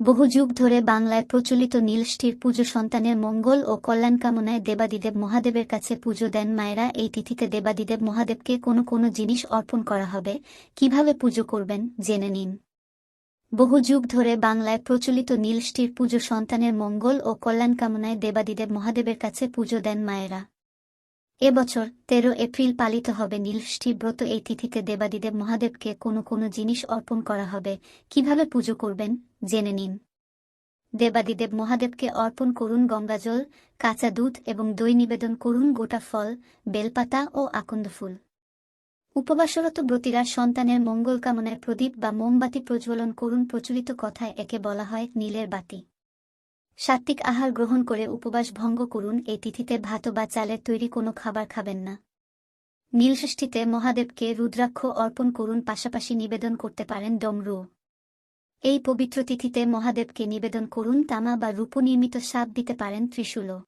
বহু যুগ ধরে বাংলায় প্রচলিত নীলষ্ঠির পুজো সন্তানের মঙ্গল ও কল্যাণ কামনায় দেবাদিদেব মহাদেবের কাছে পুজো দেন মায়েরা। এই তিথিতে দেবাদিদেব মহাদেবকে কোনো কোনো জিনিস অর্পণ করা হবে। কীভাবে পুজো করবেন? জেনে নিন। বহু যুগ ধরে বাংলায় প্রচলিত নীলষ্ঠির পুজো সন্তানের মঙ্গল ও কল্যাণ কামনায় দেবাদিদেব মহাদেবের কাছে পুজো দেন মায়েরা। এবছর তেরো এপ্রিল পালিত হবে নীলষ্ঠী ব্রত। এই তিথিতে দেবাদিদেব মহাদেবকে কোনো কোনো জিনিস অর্পণ করা হবে। কীভাবে পুজো করবেন? জেনে নিন। দেবাদিদেব মহাদেবকে অর্পণ করুন গঙ্গাজল, কাঁচা দুধ এবং দই নিবেদন করুন গোটা ফল, বেলপাতা ও আকন্দ ফুল। উপবাসরত ব্রতীরা সন্তানের মঙ্গল কামনায় প্রদীপ বা মোমবাতি প্রজ্বলন করুন প্রচলিত কথায় একে বলা হয় নীলের বাতি। সাত্ত্বিক আহার গ্রহণ করে উপবাস ভঙ্গ করুন, এই তিথিতে ভাত বা চালের তৈরি কোনো খাবার খাবেন না। নীলষষ্ঠীতে মহাদেবকে রুদ্রাক্ষ অর্পণ করুন, পাশাপাশি নিবেদন করতে পারেন ডমরু। এই পবিত্র তিথিতে মহাদেবকে নিবেদন করুন তামা বা রূপ নির্মিত সাপ দিতে পারেন ত্রিশূলও